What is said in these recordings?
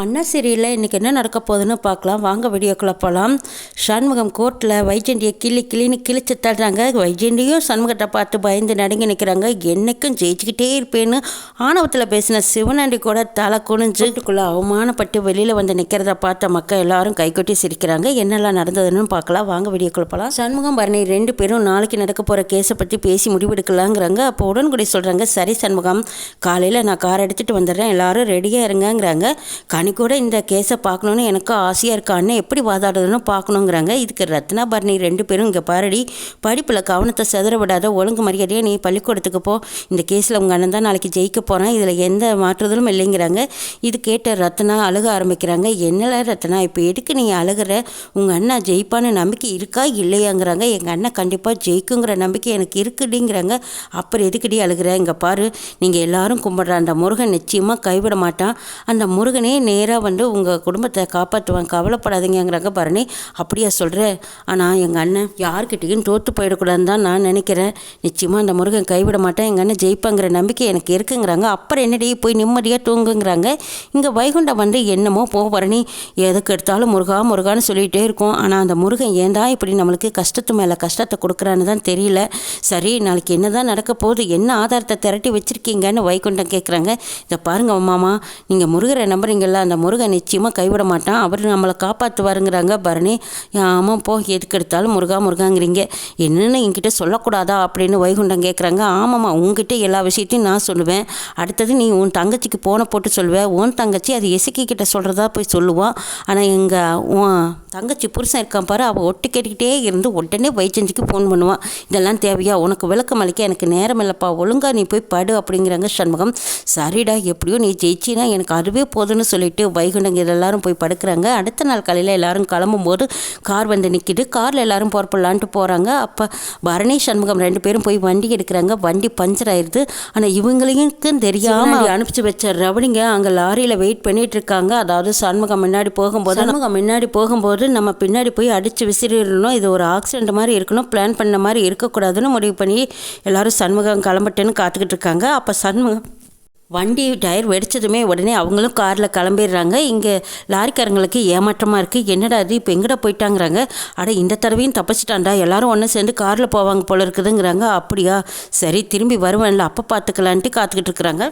அண்ணா சீரியலில் இன்றைக்கி என்ன நடக்க போகுதுன்னு பார்க்கலாம். வாங்க வீடியோக்குள்ளே போகலாம் சண்முகம் கோர்ட்டில் வைஜெண்டியை கிளி கிளின்னு கிழிச்சு தள்ளுறாங்க. வைஜெண்டியும் சண்முகத்தை பார்த்து பயந்து நடுங்கி நிற்கிறாங்க என்னைக்கும் ஜெயிச்சுக்கிட்டே இருப்பேன்னு ஆணவத்தில் பேசின சிவனாண்டி கூட தலை குனிஞ்சுக்குள்ளே அவமானப்பட்டு வெளியில் வந்து நிற்கிறத பார்த்த மக்கள் எல்லாரும் கைகொட்டி சிரிக்கிறாங்க. என்னெல்லாம் நடந்ததுன்னு பார்க்கலாம். வாங்க வீடியோக்குள்ளே போகலாம் சண்முகம் பரணி ரெண்டு பேரும் நாளைக்கு நடக்க போகிற கேஸை பற்றி பேசி முடிவெடுக்கலாங்கிறாங்க. அப்போ உடன்குடி சொல்கிறாங்க சரி சண்முகம் காலையில் நான் கார் எடுத்துகிட்டு வந்துடுறேன். எல்லாரும் ரெடியாக இருங்கங்கிறாங்க. கனி கூட இந்த கேஸை பார்க்கணுன்னு எனக்கு ஆசையாக இருக்கா. அண்ணன் எப்படி வாதாடுதுன்னு பார்க்கணுங்கிறாங்க. இதுக்கு ரத்னா பரணி ரெண்டு பேரும் இங்கே பாரடி. படிப்பில் கவனத்தை செதற விடாத ஒழுங்கு மரியாதையாக நீ பள்ளிக்கூடத்துக்கு போ. இந்த கேஸில் உங்கள் அண்ணன் தான் நாளைக்கு ஜெயிக்க போகிறான் இதில் எந்த மாற்றுதலும் இல்லைங்கிறாங்க. இது கேட்ட ரத்னா அழுக ஆரம்பிக்கிறாங்க. என்னல ரத்னா இப்போ எதுக்கு நீ அழுகிற? உங்கள் அண்ணா ஜெயிப்பான்னு நம்பிக்கை இருக்கா இல்லையாங்கிறாங்க. எங்கள் அண்ணன் கண்டிப்பாக ஜெயிக்குங்கிற நம்பிக்கை எனக்கு இருக்குடிங்கிறாங்க அப்புறம் எதுக்குடி அழுகிற? இங்கே பாரு நீங்கள் எல்லாரும் கும்பிட்ற அந்த முருகன் நிச்சயமாக கைவிட மாட்டான். அந்த முருகனே நேராக வந்து உங்கள் குடும்பத்தை காப்பாற்றுவேன் கவலைப்படாதீங்கிறாங்க பரணி. அப்படியா சொல்கிறேன் ஆனால் எங்கள் அண்ணன் யார்கிட்டையும் தோற்று போயிடக்கூடாதுன்னு தான் நான் நினைக்கிறேன். நிச்சயமாக அந்த முருகன் கைவிட மாட்டேன். எங்கள் அண்ணன் ஜெயிப்பாங்கிற நம்பிக்கை எனக்கு இருக்குங்கிறாங்க. அப்புறம் என்னடி போய் நிம்மதியாக தூங்குங்கிறாங்க. இங்கே வைகுண்டம் வந்து என்னமோ போ பரணி. எதுக்கு எடுத்தாலும் முருகா முருகான்னு சொல்லிகிட்டே இருக்கும். ஆனால் அந்த முருகன் ஏன் தான் இப்படி நம்மளுக்கு கஷ்டத்து மேலே கஷ்டத்தை கொடுக்குறான்னு தான் தெரியல. சரி நாளைக்கு என்ன தான் நடக்க போகுது? என்ன ஆதாரத்தை திரட்டி வச்சுருக்கீங்கன்னு வைகுண்டம் கேட்குறாங்க இதை பாருங்க மாமா. நீங்கள் முருகரை நம்புறீங்களா அந்த முருகன் நிச்சயமாக கைவிட மாட்டான். அவர் நம்மளை காப்பாற்றுவாருங்கிறாங்க பரணி. ஆமாம் போ. எதுக்கு எடுத்தாலும் முருகா முருகாங்கிறீங்க. என்னென்னு என்கிட்ட சொல்லக்கூடாதா? அப்படின்னு வைகுண்டம் கேட்குறாங்க ஆமாம்மா உங்ககிட்ட எல்லா விஷயத்தையும் நான் சொல்லுவேன். அடுத்தது நீ உன் தங்கச்சிக்கு போன போட்டு சொல்லுவேன் உன் தங்கச்சி அது இசக்கி கிட்ட சொல்கிறதா போய் சொல்லுவான் ஆனால் எங்கள் உன் தங்கச்சி புருஷன் இருக்கான் பாரு. அவள் ஒட்டு கேட்டுக்கிட்டே இருந்து உடனே வைச்சஞ்சிக்கு ஃபோன் பண்ணுவான் இதெல்லாம் தேவையா? உனக்கு விளக்கம் அளிக்க எனக்கு நேரம் இல்லைப்பா. ஒழுங்காக நீ போய் படு அப்படிங்கிறாங்க சண்முகம். சரிடா எப்படியோ நீ ஜெயிச்சினா எனக்கு அதுவே போதும்னு சொல்லிட்டு. வைகுண்டங்க எல்லாரும் போய் படுக்கிறாங்க. அடுத்த நாள் காலையில் எல்லாரும் கிளம்பும்போது கார் வந்து நிற்கிது காரில் எல்லாரும் புறப்படலான்ட்டு போகிறாங்க அப்போ பரணி சண்முகம் ரெண்டு பேரும் போய் வண்டி எடுக்கிறாங்க. வண்டி பஞ்சர் ஆயிடுது ஆனால் இவங்களையும் தெரியாமல் அனுப்பிச்சு வச்ச ரவணிங்க அங்கே லாரியில் வெயிட் பண்ணிட்டு இருக்காங்க அதாவது சண்முகம் முன்னாடி போகும்போது சண்முகம் முன்னாடி போகும்போது நம்ம பின்னாடி போய் அடித்து விசிறிடணும். இது ஒரு ஆக்சிடென்ட் மாதிரி இருக்கணும். பிளான் பண்ண மாதிரி இருக்கக்கூடாதுன்னு முடிவு பண்ணி எல்லாரும் சண்முகம் கிளம்பட்டுன்னு காத்துக்கிட்டு இருக்காங்க. அப்போ சண்முகம் வண்டி டயர் வெடிச்சதுமே உடனே அவங்களும் காரில் கிளம்பிடுறாங்க. இங்கே லாரிக்காரங்களுக்கு ஏமாற்றமாக இருக்குது என்னடா அது இப்போ எங்கடா போயிட்டாங்கிறாங்க. அட இந்த தடவையும் தப்பிச்சிட்டான்டா. எல்லாரும் ஒன்று சேர்ந்து காரில் போவாங்க போல இருக்குதுங்கிறாங்க. அப்படியா? சரி திரும்பி வருவேன்ல. அப்போ பார்த்துக்கலான்ட்டு காத்துக்கிட்டு இருக்கிறாங்க.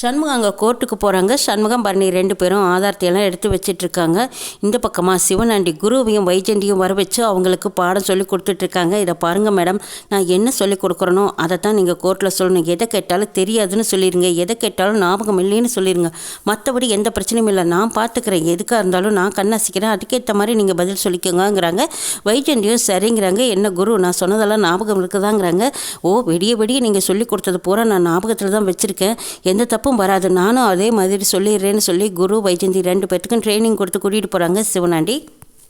சண்முகம் அங்கே கோர்ட்டுக்கு போகிறாங்க சண்முகம் பரணி ரெண்டு பேரும் ஆதாரத்தையெல்லாம் எடுத்து வச்சிட்ருக்காங்க. இந்த பக்கமாக சிவனாண்டி குருவையும் வைஜண்டியும் வர வச்சு அவங்களுக்கு பாடம் சொல்லி கொடுத்துட்ருக்காங்க. இதை பாருங்கள் மேடம். நான் என்ன சொல்லி கொடுக்குறனோ அதை தான் நீங்கள் கோர்ட்டில் சொல்லணும். எதை கேட்டாலும் தெரியாதுன்னு சொல்லிடுங்க எதை கேட்டாலும் ஞாபகம் இல்லைன்னு சொல்லிடுங்க மற்றபடி எந்த பிரச்சனையும் இல்லை. நான் பார்த்துக்கிறேன் எதுக்காக இருந்தாலும் நான் கண்ணாசிக்கிறேன். அதுக்கேற்ற மாதிரி நீங்கள் பதில் சொல்லிக்கோங்கிறாங்க வைஜண்டியும் சரிங்கிறாங்க. என்ன குரு நான் சொன்னதெல்லாம் ஞாபகம் இருக்குதாங்கிறாங்க. ஓ வெடிய வெடிய நீங்கள் சொல்லி கொடுத்தது பூரா நான் ஞாபகத்தில் தான் வச்சுருக்கேன். எந்த தப்பும் வராது. நானும் அதே மாதிரி சொல்லிடுறேன்னு சொல்லி குரு வைஜந்தி ரெண்டு பேர்த்துக்கும் ட்ரைனிங் கொடுத்து கூட்டிகிட்டு போகிறாங்க சிவனாண்டி.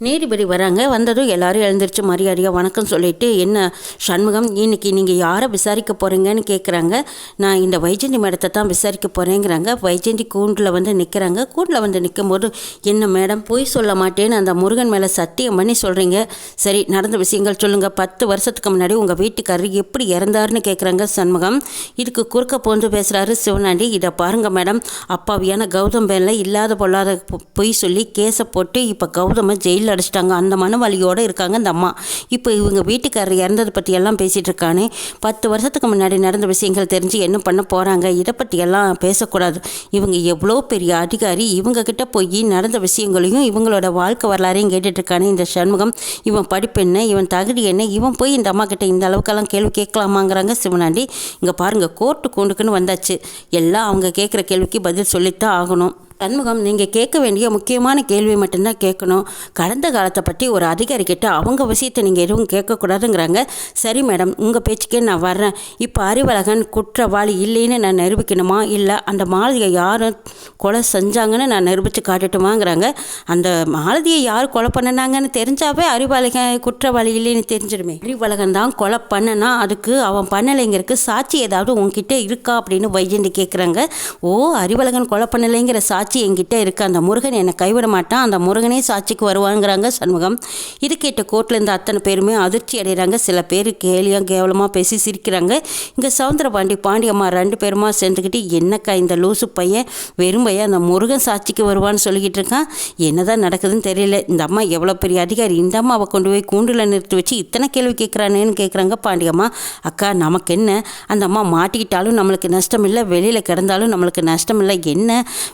நீதிபதி வராங்க. வந்ததும் எல்லாரும் எழுந்திரிச்சு மரியாதையாக வணக்கம் சொல்லிட்டு என்ன சண்முகம் இன்னைக்கு நீங்கள் யாரை விசாரிக்க போகிறீங்கன்னு கேட்குறாங்க நான் இந்த வைஜந்தி மேடத்தை தான் விசாரிக்க போகிறேங்கிறாங்க வைஜந்தி கூண்டில் வந்து நிற்கிறாங்க கூண்டில் வந்து நிற்கும் போது என்ன மேடம் பொய் சொல்ல மாட்டேன்னு அந்த முருகன் மேலே சத்தியம் பண்ணி சொல்கிறீங்க சரி நடந்த விஷயங்கள் சொல்லுங்கள் பத்து வருஷத்துக்கு முன்னாடி உங்கள் வீட்டுக்காரர் எப்படி இறந்தாருன்னு கேட்குறாங்க சண்முகம். இதுக்கு குறுக்க போந்து பேசுகிறாரு சிவனாண்டி. இதை பாருங்கள் மேடம். அப்பாவியான கௌதம் பேனில் இல்லாத பொல்லாத பொய் சொல்லி கேஸை போட்டு இப்போ கௌதமை ஜெயிலில் அடிச்சிட்டாங்க. அந்த மன வலியோடு இருக்காங்க அந்த அம்மா. இப்போ இவங்க வீட்டுக்காரர் இறந்ததை பற்றியெல்லாம் பேசிகிட்டு இருக்கானே. பத்து வருஷத்துக்கு முன்னாடி நடந்த விஷயங்கள் தெரிஞ்சு என்ன பண்ண போகிறாங்க இதை பற்றியெல்லாம் பேசக்கூடாது. இவங்க எவ்வளோ பெரிய அதிகாரி. இவங்கக்கிட்ட போய் நடந்த விஷயங்களையும் இவங்களோட வாழ்க்கை வரலாறையும் கேட்டுட்ருக்கானே இந்த சண்முகம். இவன் படிப்பு என்ன? இவன் தகுதி என்ன? இவன் போய் இந்த அம்மா கிட்ட இந்த அளவுக்கெல்லாம் கேள்வி கேட்கலாமாங்கிறாங்க சிவனாண்டி. இங்கே பாருங்கள் கோர்ட்டு கொண்டுக்குன்னு வந்தாச்சு. எல்லாம் அவங்க கேட்குற கேள்விக்கு பதில் சொல்லித்தான் ஆகணும். சண்முகம் நீங்கள் கேட்க வேண்டிய முக்கியமான கேள்வி மட்டும்தான் கேட்கணும். கடந்த காலத்தை பற்றி ஒரு அதிகாரி கிட்ட அவங்க விஷயத்தை நீங்கள் எதுவும் கேட்கக்கூடாதுங்கிறாங்க. சரி மேடம் உங்கள் பேச்சுக்கே நான் வர்றேன். இப்போ அறிவழகன் குற்றவாளி இல்லைன்னு நான் நிரூபிக்கணுமா? இல்லை அந்த மாலதியை யாரும் கொலை செஞ்சாங்கன்னு நான் நிரூபித்து காட்டட்டுமாங்கிறாங்க. அந்த மாலதியை யார் கொலை பண்ணினாங்கன்னு தெரிஞ்சாவே அறிவழகன் குற்றவாளி இல்லைன்னு தெரிஞ்சிடுமே. அறிவழகன் தான் கொலை பண்ணனா அதுக்கு அவன் பண்ணலைங்கிறதுக்கு சாட்சி ஏதாவது உங்ககிட்ட இருக்கா அப்படின்னு வைஜெண்டி கேட்குறாங்க ஓ அறிவழகன் கொலை பண்ணலைங்கிற சாட்சி சாட்சி என்கிட்ட இருக்குது அந்த முருகன் என்னை கைவிட மாட்டான். அந்த முருகனே சாட்சிக்கு வருவாங்கிறாங்க சண்முகம். இது கேட்ட கோர்ட்லேருந்து அத்தனை பேருமே அதிர்ச்சி அடைகிறாங்க சில பேர் கேலியாக கேவலமாக பேசி சிரிக்கிறாங்க. இங்கே சவுந்தரபாண்டி பாண்டியம்மா ரெண்டு பேருமா சேர்ந்துக்கிட்டு என்னக்கா இந்த லூசு பையன்? வெறும் பையன். அந்த முருகன் சாட்சிக்கு வருவான்னு சொல்லிக்கிட்டு இருக்கான். என்னதான் நடக்குதுன்னு தெரியல. இந்த அம்மா எவ்வளோ பெரிய அதிகாரி. இந்த அம்மாவை கொண்டு போய் கூண்டில் நிறுத்தி வச்சு இத்தனை கேள்வி கேட்குறானேன்னு கேட்குறாங்க பாண்டியம்மா. அக்கா நமக்கு என்ன? அந்த அம்மா மாட்டிக்கிட்டாலும் நம்மளுக்கு நஷ்டம் இல்லை வெளியில் கிடந்தாலும் நம்மளுக்கு நஷ்டம் இல்லை என்ன?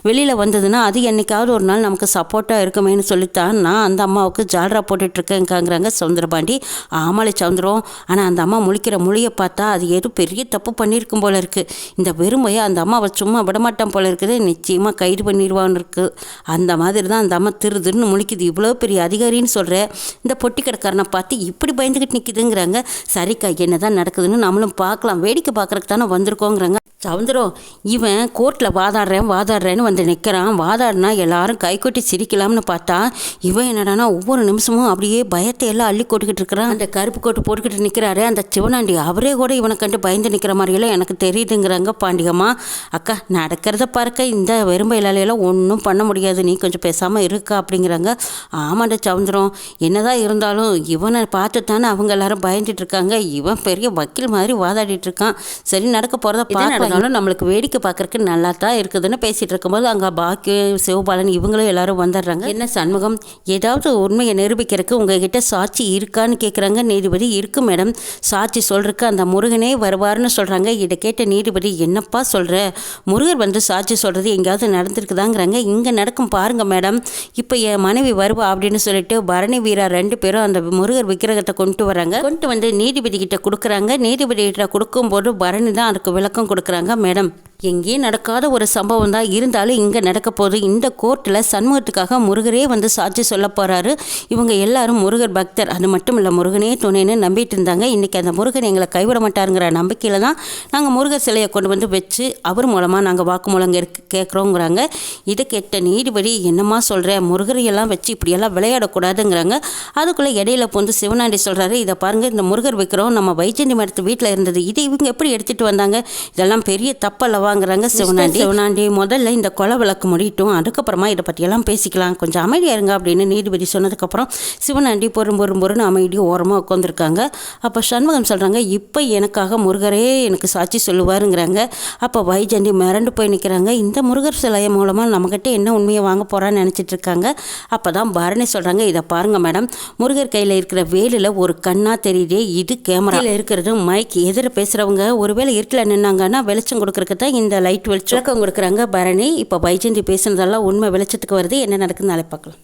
வெளியில் வந்ததுன்னா அது என்றைக்காவது ஒரு நாள் நமக்கு சப்போர்ட்டாக இருக்குமேன்னு சொல்லித்தான் நான் அந்த அம்மாவுக்கு ஜால்ரா போட்டுட்ருக்கேங்கிறாங்க சவுந்தரபாண்டி. ஆமாளி சவுந்தரம் ஆனால் அந்த அம்மா முழிக்கிற மொழியை பார்த்தா அது ஏதோ பெரிய தப்பு பண்ணியிருக்கும் போல இருக்குது இந்த வெறுமையை அந்த அம்மாவை சும்மா விடமாட்டான் போல இருக்குது நிச்சயமாக கைது பண்ணிடுவான்னு இருக்குது அந்த மாதிரி தான் அந்த அம்மா திருதுன்னு முழிக்குது. இவ்வளோ பெரிய அதிகாரின்னு சொல்கிற இந்த பொட்டி கடைக்காரனை பார்த்து இப்படி பயந்துக்கிட்டு நிற்கிதுங்கிறாங்க சரிக்கா என்ன தான் நடக்குதுன்னு நம்மளும் பார்க்கலாம். வேடிக்கை பார்க்குறக்கு தானே வந்திருக்கோங்கிறாங்க. சவுந்தரம் இவன் கோர்ட்டில் வாதாடுறேன் வாதாடுறேன்னு வந்து நிற்க நிற்கிறான் வாதாடினா எல்லாரும் கைகொட்டி சிரிக்கலாம்னு பார்த்தா இவன் என்னடானா ஒவ்வொரு நிமிஷமும் அப்படியே பயத்தை எல்லாம் அள்ளி கொட்டுக்கிட்டு இருக்கிறான். அந்த கருப்பு கோட்டு போட்டுக்கிட்டு நிற்கிறாரு அந்த சிவனாண்டி அவரே கூட இவனை கண்டு பயந்து நிற்கிற மாதிரியெல்லாம் எனக்கு தெரியுதுங்கிறாங்க பாண்டியம்மா. அக்கா நடக்கிறத பார்க்க இந்த வெறும்பையிலாலையெல்லாம் ஒன்றும் பண்ண முடியாது நீ கொஞ்சம் பேசாமல் இருக்கா அப்படிங்கிறாங்க. ஆமாண்ட சவுந்தரம் என்னதான் இருந்தாலும் இவனை பார்த்து தானே அவங்க எல்லாரும் பயந்துட்டு இருக்காங்க. இவன் பெரிய வக்கீல் மாதிரி வாதாடிட்டு இருக்கான். சரி நடக்க போகிறத இருந்தாலும் நம்மளுக்கு வேடிக்கை பார்க்கறக்கு நல்லா தான் இருக்குதுன்னு பேசிகிட்டு இருக்கும்போது அங்கே பாக்கியம் சிவபாலன் இவங்களும் எல்லாரும் வந்துடுறாங்க. என்ன சண்முகம்? ஏதாவது உண்மையை நிரூபிக்கிறதுக்கு உங்ககிட்ட சாட்சி இருக்கான்னு கேட்குறாங்க நீதிபதி இருக்கு மேடம். சாட்சி சொல்கிறக்கு அந்த முருகனே வருவார்னு சொல்கிறாங்க இதை கேட்ட நீதிபதி என்னப்பா சொல்கிற முருகர் வந்து சாட்சி சொல்கிறது எங்கேயாவது நடந்திருக்குதாங்கிறாங்க. இங்கே நடக்கும் பாருங்கள் மேடம். இப்போ என் மனைவி வருவா அப்படின்னு சொல்லிட்டு பரணி வீரா ரெண்டு பேரும் அந்த முருகர் விக்கிரகத்தை கொண்டு வராங்க. கொண்டு வந்து நீதிபதி கிட்ட கொடுக்குறாங்க. நீதிபதி கிட்ட கொடுக்கும்போது பரணி தான் அதுக்கு விளக்கம் கொடுக்குறாங்க. மேடம் எங்கேயும் நடக்காத ஒரு சம்பவம் தான் இருந்தாலும் இங்கே நடக்க போது இந்த கோர்ட்டில் சண்முகத்துக்காக முருகரே வந்து சாட்சி சொல்ல போகிறாரு இவங்க எல்லாரும் முருகர் பக்தர். அது மட்டும் இல்லை முருகனே துணைன்னு நம்பிட்டு இருந்தாங்க. இன்றைக்கி அந்த முருகன் எங்களை கைவிட மாட்டாருங்கிற நம்பிக்கையில் தான் நாங்கள் முருகர் சிலையை கொண்டு வந்து வச்சு அவர் மூலமாக நாங்கள் வாக்குமூலம் கேட்குறோங்கிறாங்க. இதை கேட்ட நீதிபதி என்னம்மா சொல்கிற முருகரையெல்லாம் வச்சு இப்படியெல்லாம் விளையாடக்கூடாதுங்கிறாங்க. அதுக்குள்ளே இடையில போந்து சிவனாண்டி சொல்கிறாரு இதை பாருங்கள் இந்த முருகர் வைக்கிறோம். நம்ம வைஜந்தி மரத்து வீட்டில் இருந்தது. இதை இவங்க எப்படி எடுத்துகிட்டு வந்தாங்க? இதெல்லாம் பெரிய தப்பல்லவா? வாங்குறாங்க சிவனாண்டி. சிவனாண்டி முதல்ல இந்த கொலை விளக்கு முடியட்டும் அதுக்கப்புறமா இதை பற்றியெல்லாம் பேசிக்கலாம். கொஞ்சம் அமைதியாக இருங்க அப்படின்னு நீதிபதி சொன்னதுக்கப்புறம் சிவனாண்டி பொறும் பொறும் பொருன்னு அமைதியும் ஓரமாக உட்காந்துருக்காங்க அப்போ சண்முகம் சொல்கிறாங்க இப்போ எனக்காக முருகரே எனக்கு சாட்சி சொல்லுவாருங்கிறாங்க. அப்போ வைஜந்தி மிரண்டு போய் நிற்கிறாங்க இந்த முருகர் சிலைய மூலமாக நம்மக்கிட்ட என்ன உண்மையை வாங்க போகிறான்னு நினச்சிட்டு இருக்காங்க. அப்போ தான் பரணி சொல்கிறாங்க இதை பாருங்கள் மேடம். முருகர் கையில் இருக்கிற வேலில் ஒரு கண்ணாக தெரியுதே இது கேமராவில் இருக்கிறது மைக் எதிர பேசுகிறவங்க ஒருவேளை இருட்டில் நின்னாங்கன்னா வெளிச்சம் கொடுக்குறக்கு தான் இந்த லைட் வெளிச்சம் கொடுக்குறாங்க பரணி. இப்போ பைஜந்தி பேசுனதெல்லாம் உண்மை வெளிச்சத்துக்கு வருது. என்ன நடக்குதுன்னு நாளை பார்க்கலாம்.